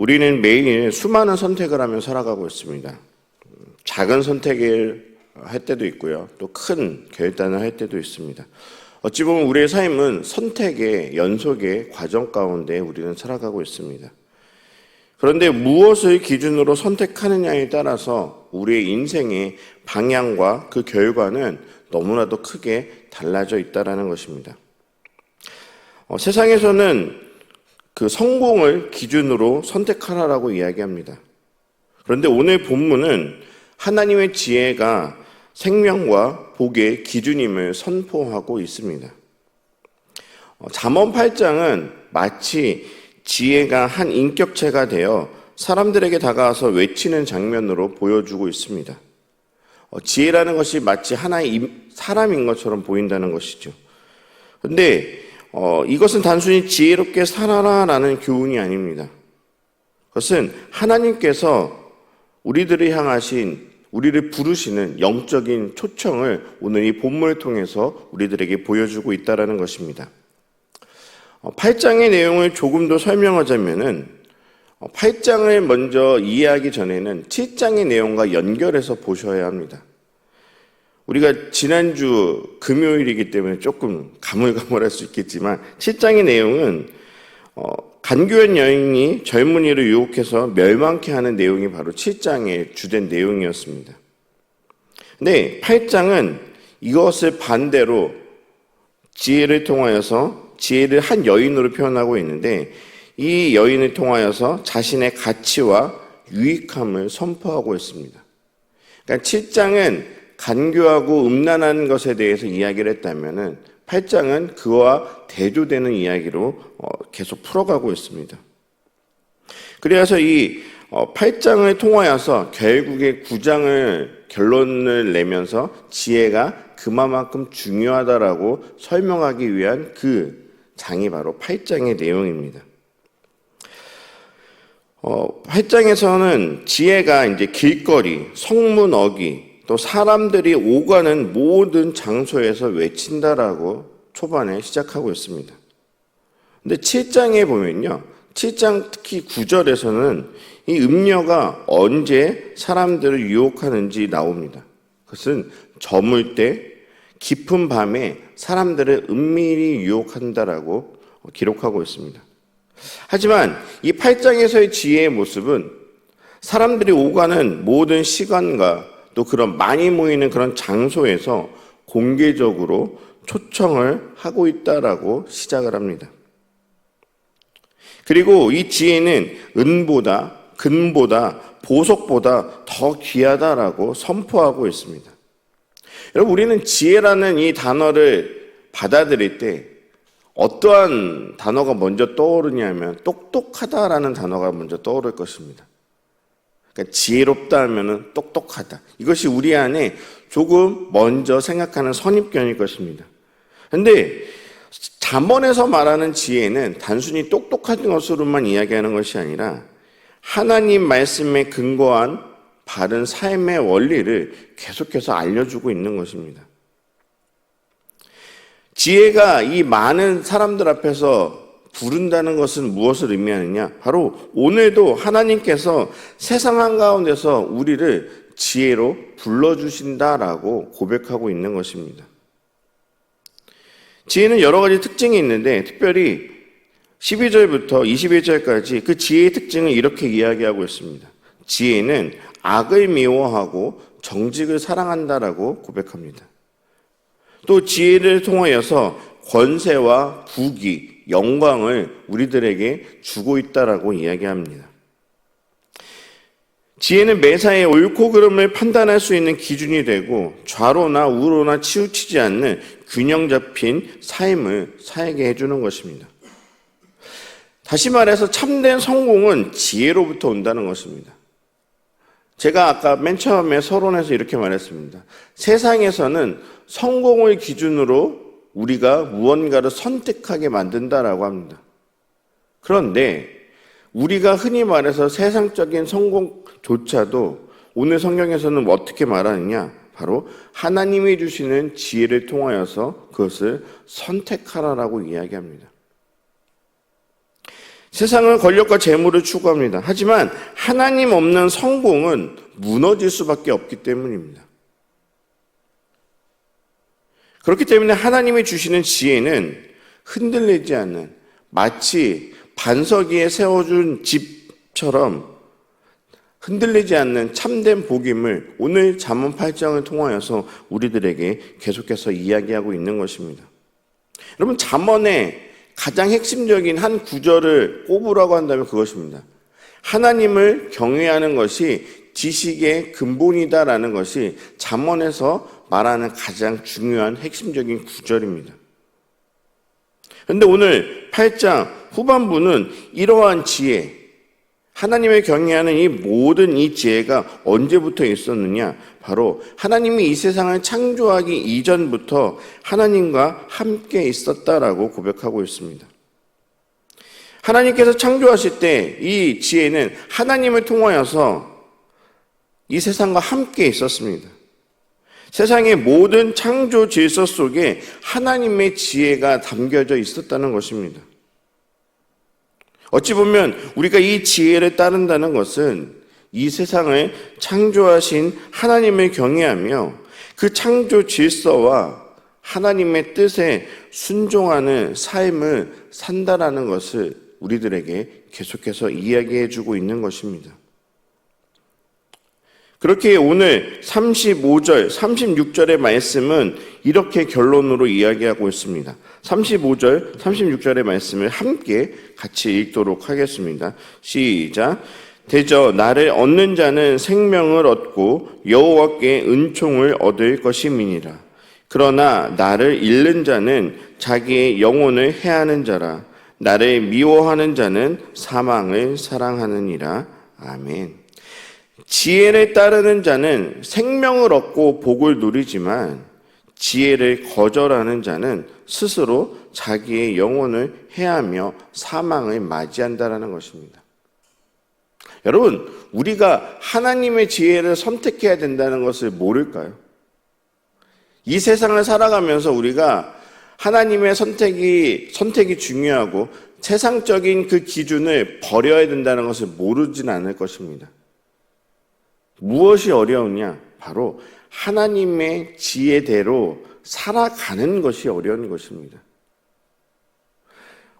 우리는 매일 수많은 선택을 하며 살아가고 있습니다. 작은 선택을 할 때도 있고요. 또 큰 결단을 할 때도 있습니다. 어찌 보면 우리의 삶은 선택의 연속의 과정 가운데 우리는 살아가고 있습니다. 그런데 무엇을 기준으로 선택하느냐에 따라서 우리의 인생의 방향과 그 결과는 너무나도 크게 달라져 있다라는 것입니다. 어, 세상에서는 그 성공을 기준으로 선택하라라고 이야기합니다. 그런데 오늘 본문은 하나님의 지혜가 생명과 복의 기준임을 선포하고 있습니다. 어, 잠언 8장은 마치 지혜가 한 인격체가 되어 사람들에게 다가와서 외치는 장면으로 보여주고 있습니다. 어, 지혜라는 것이 마치 하나의 사람인 것처럼 보인다는 것이죠. 근데 어, 이것은 단순히 지혜롭게 살아라라는 교훈이 아닙니다. 그것은 하나님께서 우리들을 향하신 우리를 부르시는 영적인 초청을 오늘 이 본문을 통해서 우리들에게 보여주고 있다라는 것입니다. 8장의 어, 내용을 조금 더 설명하자면은 8장을 어, 먼저 이해하기 전에는 7장의 내용과 연결해서 보셔야 합니다. 우리가 지난주 금요일이기 때문에 조금 가물가물할 수 있겠지만 7장의 내용은 어, 간교한 여인이 젊은이를 유혹해서 멸망케 하는 내용이 바로 7장의 주된 내용이었습니다. 근데 8장은 이것을 반대로 지혜를 통하여서 지혜를 한 여인으로 표현하고 있는데 이 여인을 통하여서 자신의 가치와 유익함을 선포하고 있습니다. 그러니까 7장은 간교하고 음란한 것에 대해서 이야기를 했다면은 8장은 그와 대조되는 이야기로 어, 계속 풀어가고 있습니다. 그래서 이 8장을 어, 통하여서 결국에 9장을 결론을 내면서 지혜가 그만큼 중요하다라고 설명하기 위한 그 장이 바로 8장의 내용입니다. 어, 8장에서는 지혜가 이제 길거리, 성문 어기, 또 사람들이 오가는 모든 장소에서 외친다라고 초반에 시작하고 있습니다. 근데 7장에 보면요. 7장 특히 9절에서는 이 음녀가 언제 사람들을 유혹하는지 나옵니다. 그것은 저물 때 깊은 밤에 사람들을 은밀히 유혹한다라고 기록하고 있습니다. 하지만 이 8장에서의 지혜의 모습은 사람들이 오가는 모든 시간과 또 그런 많이 모이는 그런 장소에서 공개적으로 초청을 하고 있다라고 시작을 합니다. 그리고 이 지혜는 은보다 금보다 보석보다 더 귀하다라고 선포하고 있습니다. 여러분 우리는 지혜라는 이 단어를 받아들일 때 어떠한 단어가 먼저 떠오르냐면 똑똑하다라는 단어가 먼저 떠오를 것입니다. 그러니까 지혜롭다 하면은 똑똑하다. 이것이 우리 안에 조금 먼저 생각하는 선입견일 것입니다. 근데 잠언에서 말하는 지혜는 단순히 똑똑한 것으로만 이야기하는 것이 아니라 하나님 말씀에 근거한 바른 삶의 원리를 계속해서 알려주고 있는 것입니다. 지혜가 이 많은 사람들 앞에서 부른다는 것은 무엇을 의미하느냐? 바로 오늘도 하나님께서 세상 한가운데서 우리를 지혜로 불러주신다라고 고백하고 있는 것입니다. 지혜는 여러 가지 특징이 있는데 특별히 12절부터 21절까지 그 지혜의 특징을 이렇게 이야기하고 있습니다. 지혜는 악을 미워하고 정직을 사랑한다라고 고백합니다. 또 지혜를 통하여서 권세와 부귀, 영광을 우리들에게 주고 있다라고 이야기합니다. 지혜는 매사에 옳고 그름을 판단할 수 있는 기준이 되고 좌로나 우로나 치우치지 않는 균형 잡힌 삶을 살게 해주는 것입니다. 다시 말해서 참된 성공은 지혜로부터 온다는 것입니다. 제가 아까 맨 처음에 서론에서 이렇게 말했습니다. 세상에서는 성공을 기준으로 우리가 무언가를 선택하게 만든다라고 합니다. 그런데 우리가 흔히 말해서 세상적인 성공조차도 오늘 성경에서는 어떻게 말하느냐? 바로 하나님이 주시는 지혜를 통하여서 그것을 선택하라라고 이야기합니다. 세상은 권력과 재물을 추구합니다. 하지만 하나님 없는 성공은 무너질 수밖에 없기 때문입니다. 그렇기 때문에 하나님이 주시는 지혜는 흔들리지 않는 마치 반석 위에 세워준 집처럼 흔들리지 않는 참된 복임을 오늘 잠언 8장을 통하여서 우리들에게 계속해서 이야기하고 있는 것입니다. 여러분 잠언의 가장 핵심적인 한 구절을 꼽으라고 한다면 그것입니다. 하나님을 경외하는 것이 지식의 근본이다라는 것이 잠언에서 말하는 가장 중요한 핵심적인 구절입니다. 그런데 오늘 8장 후반부는 이러한 지혜, 하나님을 경외하는 이 모든 이 지혜가 언제부터 있었느냐? 바로 하나님이 이 세상을 창조하기 이전부터 하나님과 함께 있었다라고 고백하고 있습니다. 하나님께서 창조하실 때 이 지혜는 하나님을 통하여서 이 세상과 함께 있었습니다. 세상의 모든 창조 질서 속에 하나님의 지혜가 담겨져 있었다는 것입니다. 어찌 보면 우리가 이 지혜를 따른다는 것은 이 세상을 창조하신 하나님을 경외하며 그 창조 질서와 하나님의 뜻에 순종하는 삶을 산다라는 것을 우리들에게 계속해서 이야기해 주고 있는 것입니다. 그렇게 오늘 35절, 36절의 말씀은 이렇게 결론으로 이야기하고 있습니다. 35절, 36절의 말씀을 함께 같이 읽도록 하겠습니다. 시작. 대저 나를 얻는 자는 생명을 얻고 여호와께 은총을 얻을 것임이니라. 그러나 나를 잃는 자는 자기의 영혼을 해하는 자라. 나를 미워하는 자는 사망을 사랑하느니라. 아멘. 지혜를 따르는 자는 생명을 얻고 복을 누리지만 지혜를 거절하는 자는 스스로 자기의 영혼을 해하며 사망을 맞이한다라는 것입니다. 여러분, 우리가 하나님의 지혜를 선택해야 된다는 것을 모를까요? 이 세상을 살아가면서 우리가 하나님의 선택이 선택이 중요하고 세상적인 그 기준을 버려야 된다는 것을 모르진 않을 것입니다. 무엇이 어려우냐? 바로 하나님의 지혜대로 살아가는 것이 어려운 것입니다.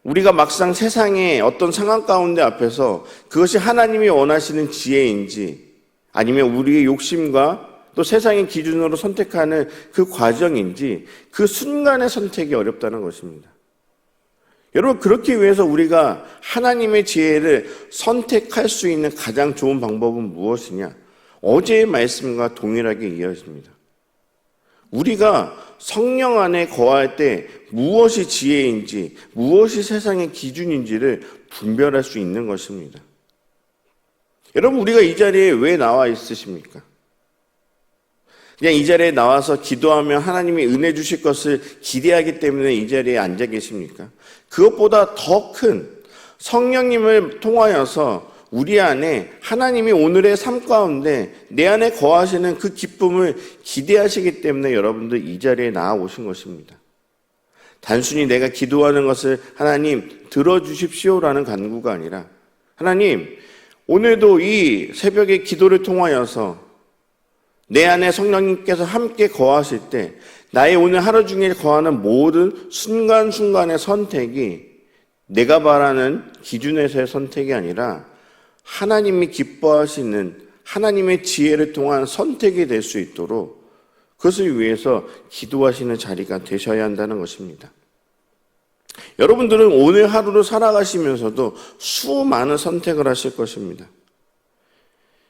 우리가 막상 세상의 어떤 상황 가운데 앞에서 그것이 하나님이 원하시는 지혜인지 아니면 우리의 욕심과 또 세상의 기준으로 선택하는 그 과정인지 그 순간의 선택이 어렵다는 것입니다. 여러분, 그렇기 위해서 우리가 하나님의 지혜를 선택할 수 있는 가장 좋은 방법은 무엇이냐? 어제의 말씀과 동일하게 이어집니다. 우리가 성령 안에 거할 때 무엇이 지혜인지, 무엇이 세상의 기준인지를 분별할 수 있는 것입니다. 여러분, 우리가 이 자리에 왜 나와 있으십니까? 그냥 이 자리에 나와서 기도하며 하나님이 은혜 주실 것을 기대하기 때문에 이 자리에 앉아 계십니까? 그것보다 더 큰 성령님을 통하여서 우리 안에 하나님이 오늘의 삶 가운데 내 안에 거하시는 그 기쁨을 기대하시기 때문에 여러분들 이 자리에 나와 오신 것입니다. 단순히 내가 기도하는 것을 하나님 들어주십시오라는 간구가 아니라 하나님 오늘도 이 새벽의 기도를 통하여서 내 안에 성령님께서 함께 거하실 때 나의 오늘 하루 중에 거하는 모든 순간순간의 선택이 내가 바라는 기준에서의 선택이 아니라 하나님이 기뻐하시는 하나님의 지혜를 통한 선택이 될 수 있도록 그것을 위해서 기도하시는 자리가 되셔야 한다는 것입니다. 여러분들은 오늘 하루를 살아가시면서도 수많은 선택을 하실 것입니다.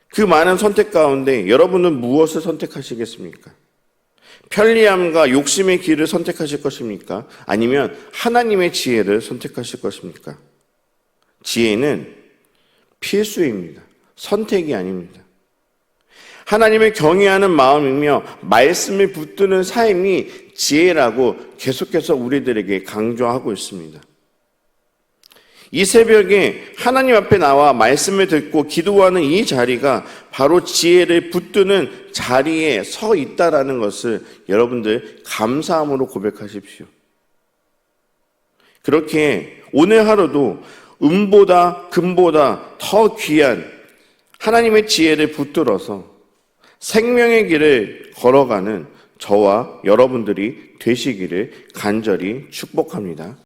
그 많은 선택 가운데 여러분은 무엇을 선택하시겠습니까? 편리함과 욕심의 길을 선택하실 것입니까? 아니면 하나님의 지혜를 선택하실 것입니까? 지혜는 필수입니다. 선택이 아닙니다. 하나님을 경외하는 마음이며 말씀을 붙드는 삶이 지혜라고 계속해서 우리들에게 강조하고 있습니다. 이 새벽에 하나님 앞에 나와 말씀을 듣고 기도하는 이 자리가 바로 지혜를 붙드는 자리에 서 있다라는 것을 여러분들 감사함으로 고백하십시오. 그렇게 오늘 하루도 은보다 금보다 더 귀한 하나님의 지혜를 붙들어서 생명의 길을 걸어가는 저와 여러분들이 되시기를 간절히 축복합니다.